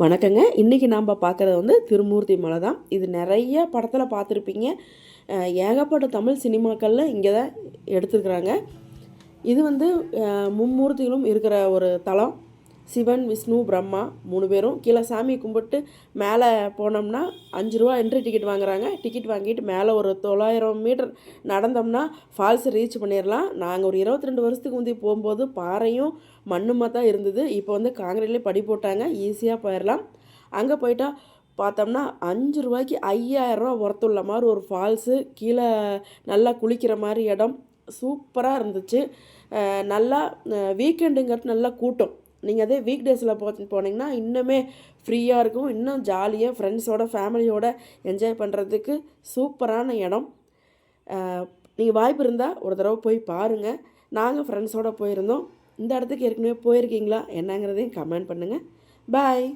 வணக்கங்க. இன்றைக்கி நாம் பார்க்குறது வந்து திருமூர்த்தி மலை தான் இது நிறைய படத்தில் பார்த்துருப்பீங்க. ஏகப்பட்ட தமிழ் சினிமாக்களில் இங்கே தான் எடுத்துருக்குறாங்க. இது வந்து மும்மூர்த்திகளும் இருக்கிற ஒரு தலம். சிவன் விஷ்ணு பிரம்மா மூணு பேரும் கீழே சாமி கும்பிட்டு மேலே போனோம்னா அஞ்சு ரூபா என்ட்ரி டிக்கெட் வாங்குறாங்க. டிக்கெட் வாங்கிட்டு மேலே ஒரு தொள்ளாயிரம் மீட்டர் நடந்தோம்னா ஃபால்ஸ் ரீச் பண்ணிடலாம். நாங்கள் ஒரு இருபத்தி ரெண்டு வருஷத்துக்கு முந்தைய போகும்போது பாறையும் மண்ணுமா தான் இருந்தது. இப்போ வந்து காங்கிரீட்லேயே படி போட்டாங்க. ஈஸியாக போயிடலாம். அங்கே போயிட்டா பார்த்தோம்னா அஞ்சு ரூபாய்க்கு ஐயாயிரரூவா ஒர்த்துள்ள மாதிரி ஒரு ஃபால்ஸு கீழே நல்லா குளிக்கிற மாதிரி இடம். சூப்பராக இருந்துச்சு. நல்லா வீக்கெண்டுங்கிறது நல்லா கூட்டம். நீங்கள் அதே வீக் டேஸில் போ போனீங்கன்னா இன்னுமே ஃப்ரீயாக இருக்கும். இன்னும் ஜாலியாக ஃப்ரெண்ட்ஸோட ஃபேமிலியோட என்ஜாய் பண்ணுறதுக்கு சூப்பரான இடம். நீங்கள் வாய்ப்பு இருந்தால் ஒரு தடவை போய் பாருங்கள் நாங்கள் ஃப்ரெண்ட்ஸோடு போயிருந்தோம். இந்த இடத்துக்கு ஏற்கனவே போயிருக்கீங்களா என்னங்கிறதையும் கமெண்ட் பண்ணுங்கள் பாய்